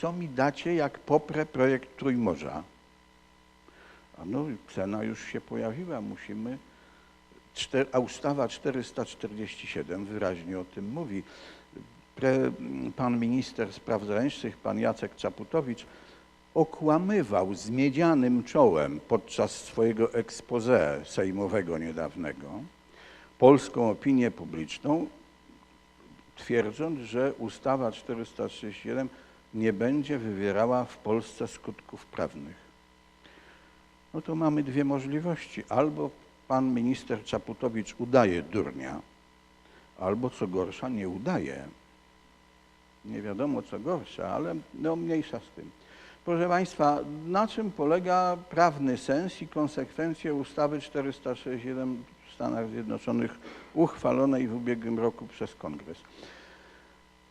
co mi dacie, jak poprę projekt Trójmorza? A no, cena już się pojawiła, musimy, a ustawa 447 wyraźnie o tym mówi. Pre, pan minister spraw zagranicznych, pan Jacek Czaputowicz, okłamywał z miedzianym czołem podczas swojego expose sejmowego niedawnego polską opinię publiczną, twierdząc, że ustawa 437 nie będzie wywierała w Polsce skutków prawnych. No to mamy dwie możliwości. Albo pan minister Czaputowicz udaje durnia, albo co gorsza nie udaje. Nie wiadomo co gorsza, ale no mniejsza z tym. Proszę Państwa, na czym polega prawny sens i konsekwencje ustawy 467 w Stanach Zjednoczonych uchwalonej w ubiegłym roku przez Kongres?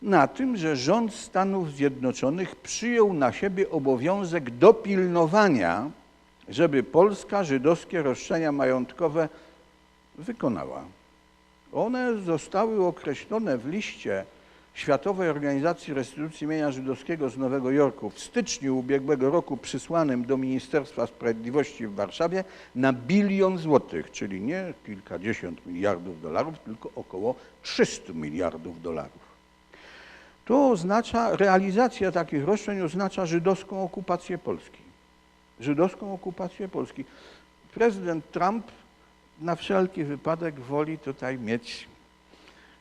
Na tym, że rząd Stanów Zjednoczonych przyjął na siebie obowiązek dopilnowania, żeby Polska żydowskie roszczenia majątkowe wykonała. One zostały określone w liście Światowej Organizacji Restytucji Mienia Żydowskiego z Nowego Jorku w styczniu ubiegłego roku przysłanym do Ministerstwa Sprawiedliwości w Warszawie na bilion złotych, czyli nie kilkadziesiąt miliardów dolarów, tylko około 300 miliardów dolarów. To oznacza, realizacja takich roszczeń oznacza żydowską okupację Polski. Żydowską okupację Polski. Prezydent Trump na wszelki wypadek woli tutaj mieć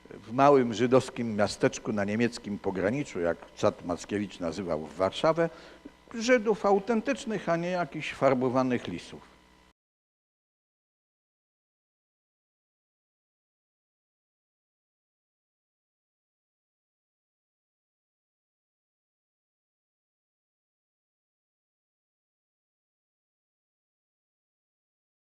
w małym żydowskim miasteczku na niemieckim pograniczu, jak Cat Mackiewicz nazywał Warszawę, Żydów autentycznych, a nie jakichś farbowanych lisów.